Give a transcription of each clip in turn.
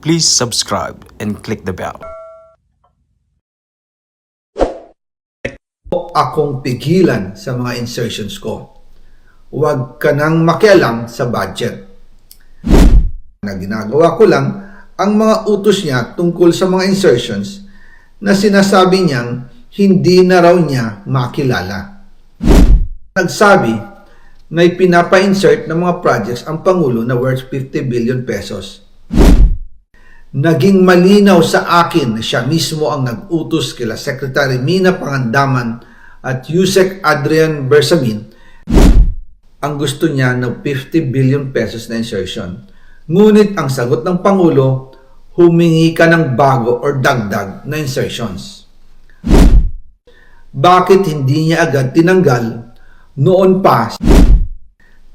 Please subscribe and click the bell. akong pigilan sa mga insertions ko. Huwag ka nang makialam sa budget. Na ginagawa ko lang ang mga utos niya tungkol sa mga insertions na sinasabi niyang hindi na raw niya makilala. Nagsabi na ipinapa-insert ng mga projects ang Pangulo na worth 50 billion pesos. Naging malinaw sa akin na siya mismo ang nag-utos kila Secretary Mina Pangandaman at Yusek Adrian Bersamin ang gusto niya ng 50 billion pesos na insertion. Ngunit ang sagot ng Pangulo, humingi ka ng bago or dagdag na insertions. Bakit hindi niya agad tinanggal noon pa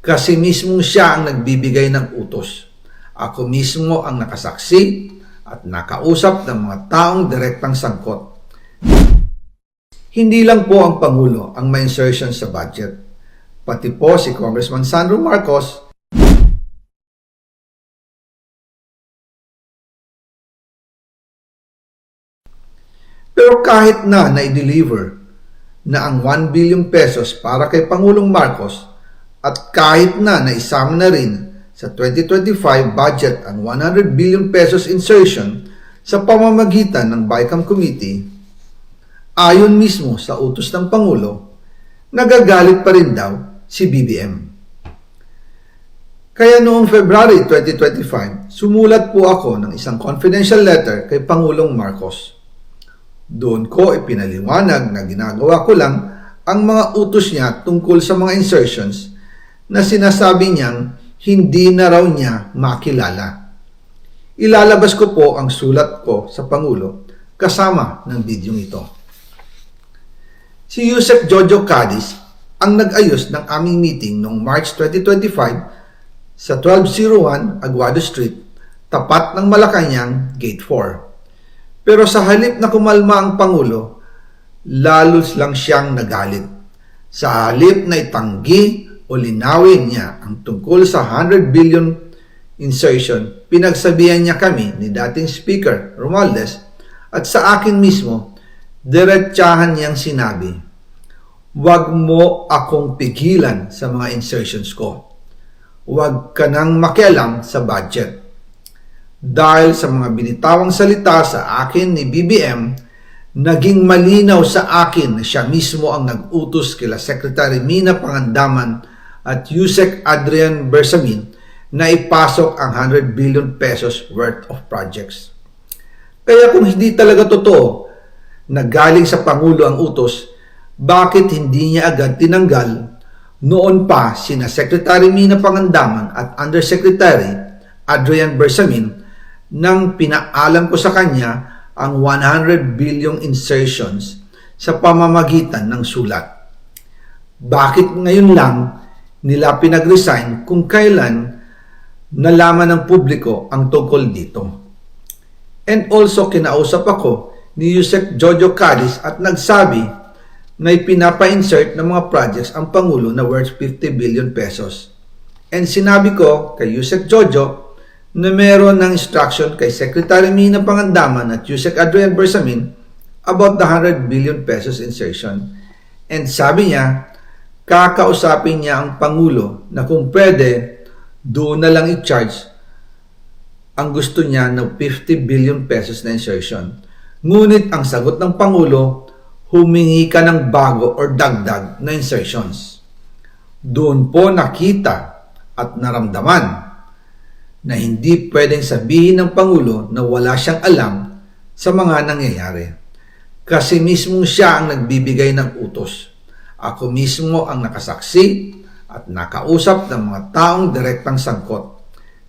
kasi mismo siya ang nagbibigay ng utos. Ako mismo ang nakasaksi at nakausap ng mga taong direktang sangkot. Hindi lang po ang Pangulo ang may insertion sa budget. Pati po si Congressman Sandro Marcos Pero kahit na na-deliver na ang 1 billion pesos para kay Pangulong Marcos at kahit na naisama na rin sa 2025 budget ang 100 billion pesos insertion sa pamamagitan ng BICAM Committee, ayon mismo sa utos ng Pangulo, nagagalit pa rin daw si BBM. Kaya noong February 2025, sumulat po ako ng isang confidential letter kay Pangulong Marcos. Doon ko ipinaliwanag na ginagawa ko lang ang mga utos niya tungkol sa mga insertions na sinasabi niyang hindi na raw niya makilala. Ilalabas ko po ang sulat ko sa Pangulo kasama ng video ito. Si Yusek Jojo Cadiz ang nag-ayos ng aming meeting noong March 2025 sa 1201 Aguado Street, tapat ng Malacanang, Gate 4. Pero sa halip na kumalma ang Pangulo, lalos lang siyang nagalit. Sa halip na itanggi o linawin niya ang tungkol sa 100 billion insertion, pinagsabihan niya kami ni dating Speaker Romualdez at sa akin mismo, diretsahan niyang sinabi, Huwag mo akong pigilan sa mga insertions ko. Huwag ka nang makialam sa budget. Dahil sa mga binitawang salita sa akin ni BBM, naging malinaw sa akin na siya mismo ang nag-utos kila Secretary Mina Pangandaman at Yusek Adrian Bersamin na ipasok ang 100 billion pesos worth of projects. Kaya kung hindi talaga totoo na galing sa Pangulo ang utos, bakit hindi niya agad tinanggal noon pa sina Secretary Mina Pangandaman at Undersecretary Adrian Bersamin nang pinaalam ko sa kanya ang 100 billion insertions sa pamamagitan ng sulat. Bakit ngayon lang nila pinag-resign kung kailan nalaman ng publiko ang tungkol dito? And also kinausap ako ni Yusek Jojo Cadiz at nagsabi na ipinapa-insert ng mga projects ang Pangulo na worth 50 billion pesos. And sinabi ko kay Yusek Jojo na meron ng instruction kay Secretary Mina Pangandaman at Yusek Adrian Bersamin about the 100 billion pesos insertion. And sabi niya, kakausapin niya ang Pangulo na kung pwede, doon na lang i-charge ang gusto niya ng 50 billion pesos na insertion. Ngunit ang sagot ng Pangulo, humingi ka ng bago or dagdag na insertions. Doon po nakita at naramdaman na hindi pwedeng sabihin ng Pangulo na wala siyang alam sa mga nangyayari. Kasi mismo siya ang nagbibigay ng utos. Ako mismo ang nakasaksi at nakausap ng mga taong direktang sangkot.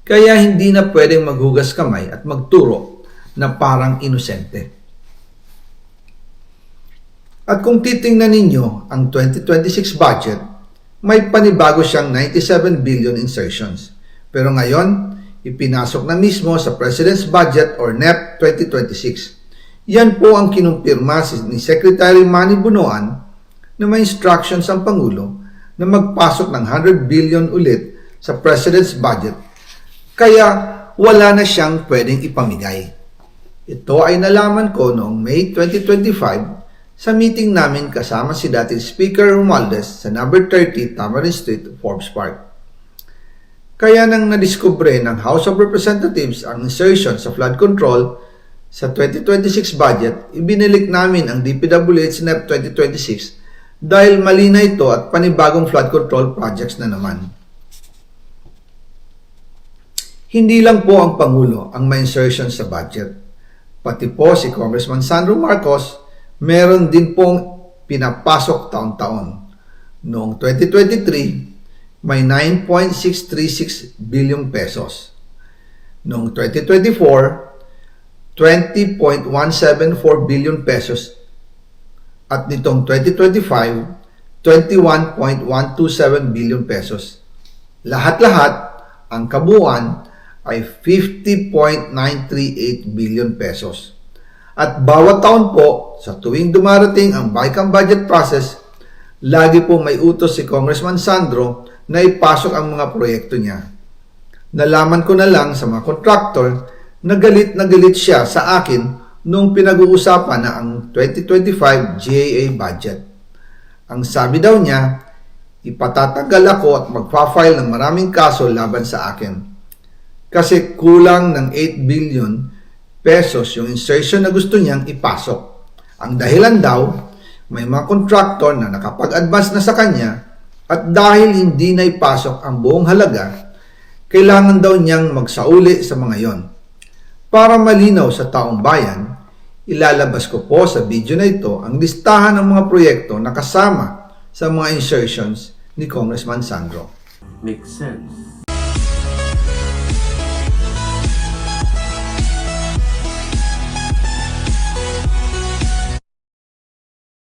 Kaya hindi na pwedeng maghugas kamay at magturo na parang inosente. At kung titingnan ninyo ang 2026 budget, may panibago siyang 97 billion insertions. Pero ngayon, ipinasok na mismo sa President's Budget or NEP 2026. Yan po ang kinumpirma ni Secretary Manny Bunoan na may instructions ang Pangulo na magpasok ng 100 billion ulit sa President's Budget. Kaya wala na siyang pwedeng ipamigay. Ito ay nalaman ko noong May 2025 sa meeting namin kasama si dating Speaker Romualdez sa number 30 Tamarind Street, Forbes Park. Kaya nang nadiskubre ng House of Representatives ang insertion sa flood control sa 2026 budget, ibinilik namin ang DPWH NEP 2026 dahil mali na ito at panibagong flood control projects na naman. Hindi lang po ang Pangulo ang may insertion sa budget. Pati po si Congressman Sandro Marcos, meron din pong pinapasok taon-taon. Noong 2023, may 9.636 billion pesos. Noong 2024, 20.174 billion pesos. At nitong 2025, 21.127 billion pesos. Lahat-lahat, ang kabuuan ay 50.938 billion pesos. At bawat taon po, sa tuwing dumarating ang BICAM budget process, lagi po may utos si Congressman Sandro na ipasok ang mga proyekto niya. Nalaman ko na lang sa mga contractor na galit na galit siya sa akin nung pinag-uusapan na ang 2025 GAA budget. Ang sabi daw niya, ipatatagal ako at magpa-file ng maraming kaso laban sa akin. Kasi kulang ng 8 billion pesos yung insertion na gusto niyang ipasok. Ang dahilan daw, may mga contractor na nakapag-advance na sa kanya at dahil hindi na ipasok ang buong halaga, kailangan daw niyang magsauli sa mga yon. Para malinaw sa taong bayan, ilalabas ko po sa video na ito ang listahan ng mga proyekto na kasama sa mga insertions ni Congressman Sandro. Makes sense.